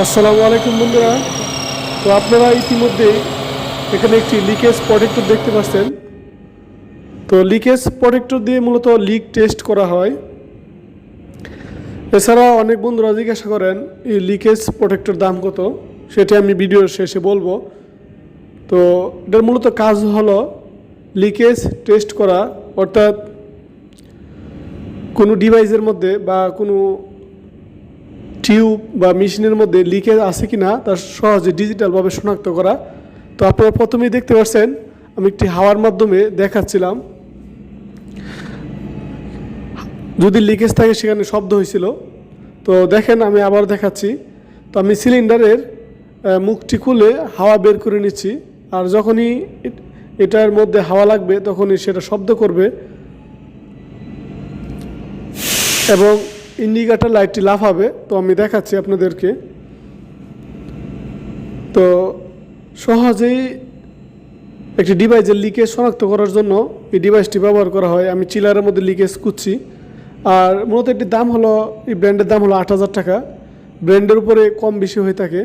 আসসালামু আলাইকুম বন্ধুরা। তো আপনারা ইতিমধ্যেই এখানে একটি লিকেজ প্রোটেক্টর দেখতে পাচ্ছেন। তো লিকেজ প্রোটেক্টর দিয়ে মূলত লিক টেস্ট করা হয়। এছাড়া অনেক বন্ধুরা জিজ্ঞাসা করেন, এই লিকেজ প্রোটেক্টর দাম কত? সেটি আমি ভিডিওর শেষে বলব। তো এটার মূলত কাজ হলো লিকেজ টেস্ট করা, অর্থাৎ কোনো ডিভাইসের মধ্যে বা কোনো টিউব বা মেশিনের মধ্যে লিকেজ আছে কি না তা সহজে ডিজিটালভাবে শনাক্ত করা। তো আপনারা প্রথমেই দেখতে পাচ্ছেন, আমি একটি হাওয়ার মাধ্যমে দেখাচ্ছিলাম। যদি লিকেজ থাকে সেখানে শব্দ হয়েছিল। তো দেখেন, আমি আবার দেখাচ্ছি। তো আমি সিলিন্ডারের মুখটি খুলে হাওয়া বের করে নিচ্ছি। আর যখনই এটার মধ্যে হাওয়া লাগবে, তখনই সেটা শব্দ করবে। এবং ইন্ডিকেটার লাইটটি লাফাবে, তো আমি দেখাচ্ছি আপনাদেরকে। তো সহজেই একটি ডিভাইসের লিকেজ শনাক্ত করার জন্য এই ডিভাইসটি ব্যবহার করা হয়। আমি চিলারের মধ্যে লিকেজ খুঁজছি। আর মূলত এটির দাম হলো, এই ব্র্যান্ডের দাম হলো আট হাজার টাকা। ব্র্যান্ডের উপরে কম বেশি হয়ে থাকে।